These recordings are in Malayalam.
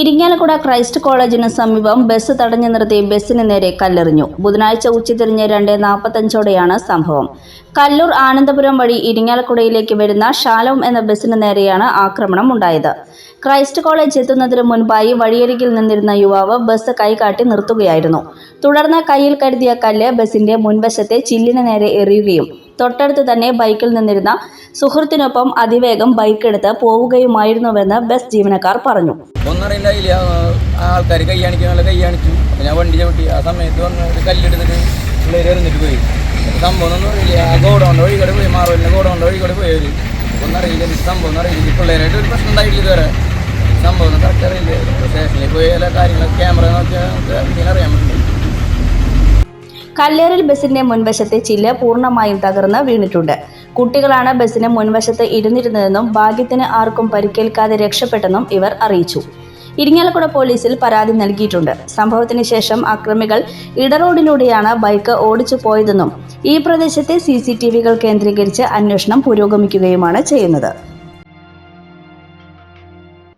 ഇരിങ്ങാലക്കുട ക്രൈസ്റ്റ് കോളേജിന് സമീപം ബസ് തടഞ്ഞു നിർത്തി ബസ്സിന് നേരെ കല്ലെറിഞ്ഞു. ബുധനാഴ്ച ഉച്ചതിരിഞ്ഞ് രണ്ട് നാൽപ്പത്തഞ്ചോടെയാണ് സംഭവം. കല്ലൂർ ആനന്ദപുരം വഴി ഇരിങ്ങാലക്കുടയിലേക്ക് വരുന്ന ഷാലോം എന്ന ബസ്സിന് നേരെയാണ് ആക്രമണം ഉണ്ടായത്. ക്രൈസ്റ്റ് കോളേജ് എത്തുന്നതിന് മുൻപായി വഴിയരികിൽ നിന്നിരുന്ന യുവാവ് ബസ് കൈകാട്ടി നിർത്തുകയായിരുന്നു. തുടർന്ന് കയ്യിൽ കരുതിയ കല്ല് ബസിന്റെ മുൻവശത്തെ ചില്ലിന് നേരെ എറിയുകയും തൊട്ടടുത്ത് തന്നെ ബൈക്കിൽ നിന്നിരുന്ന സുഹൃത്തിനൊപ്പം അതിവേഗം ബൈക്ക് ബൈക്കെടുത്ത് പോവുകയുമായിരുന്നുവെന്ന് ബസ് ജീവനക്കാർ പറഞ്ഞു. ഒന്നറിയില്ല ആൾക്കാർ കൈ കാണിക്കുന്ന കൈ ഞാൻ വണ്ടി ചവിട്ടി ആ സമയത്ത് വന്ന് കല്ലെടുത്തിട്ട് പിള്ളേർ എറിഞ്ഞിട്ട് പോയി. അപ്പോൾ സംഭവം ഒന്നും അറിയില്ല ആ ഗോഡൗണ്ട് വഴി കൂടെ പോയി മാറുവില്ല ഗോഡൗണ്ട് വഴി കൂടെ പോയി അവർ ഒന്നറിയില്ല എന്ത് സംഭവം ഒന്നും അറിയില്ല പിള്ളേരായിട്ട് ഒരു പ്രശ്നം ഉണ്ടായിട്ടില്ല ഇതുവരെ സംഭവം ഒന്നും കറക്റ്റ് അറിയില്ല സ്റ്റേഷനിൽ പോയി എല്ലാ കാര്യങ്ങളും ക്യാമറ നോക്കിയാൽ നമുക്ക് എന്തെങ്കിലും അറിയാൻ പറ്റില്ല കല്ലേറിൽ ബസിന്റെ മുൻവശത്തെ ചില്ല് പൂർണമായും തകർന്ന് വീണിട്ടുണ്ട്. കുട്ടികളാണ് ബസിന് മുൻവശത്ത് ഇരുന്നിരുന്നതെന്നും ഭാഗ്യത്തിന് ആർക്കും പരിക്കേൽക്കാതെ രക്ഷപ്പെട്ടെന്നും ഇവർ അറിയിച്ചു. ഇരിങ്ങാലക്കുട പോലീസിൽ പരാതി നൽകിയിട്ടുണ്ട്. സംഭവത്തിന് ശേഷം അക്രമികൾ ഇടറോഡിലൂടെയാണ് ബൈക്ക് ഓടിച്ചു പോയതെന്നും ഈ പ്രദേശത്തെ സി സി ടി വികൾ കേന്ദ്രീകരിച്ച് അന്വേഷണം പുരോഗമിക്കുകയുമാണ് ചെയ്യുന്നത്.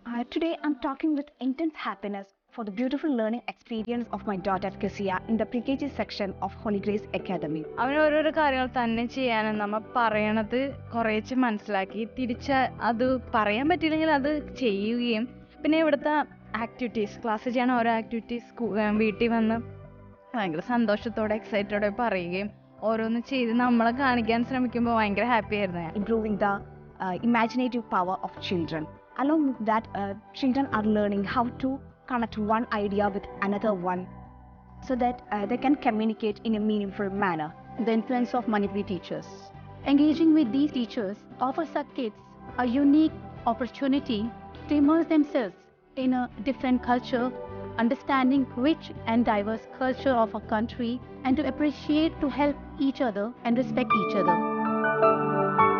Uh, today I'm talking with intense happiness for the beautiful learning experience of my daughter Kezia in the pre-KG section of Holy Grace Academy. അവൻ ഓരോരോ കാര്യങ്ങൾ തന്നെ ചെയ്യാനും നമ്മ പറയണത് കുറേച്ച് മനസ്സിലാക്കി. തിരിച്ച് അത് പറയാൻ പറ്റിയില്ലെങ്കിൽ അത് ചെയ്യുകയും പിന്നെ ഇവിടുത്തെ ആക്ടിവിറ്റീസ് ക്ലാസ് ചെയ്യണ ഓരോ ആക്ടിവിറ്റീസ് വീട്ടിൽ വന്ന് ഭയങ്കര സന്തോഷത്തോടെ എക്സൈറ്റഡോടെ പറയുകയും ഓരോന്ന് ചെയ്ത് നമ്മളെ കാണിക്കാൻ ശ്രമിക്കുമ്പോൾ ഭയങ്കര ഹാപ്പി ആയിരുന്നു improving the imaginative power of children along with that children are learning how to connect one idea with another one so that the can communicate in a meaningful manner the influence of Manipuri teachers engaging with these teachers offers uh kids a unique opportunity to immerse themselves in a different culture, understanding rich and diverse culture of our country, and to appreciate to help each other and respect each other.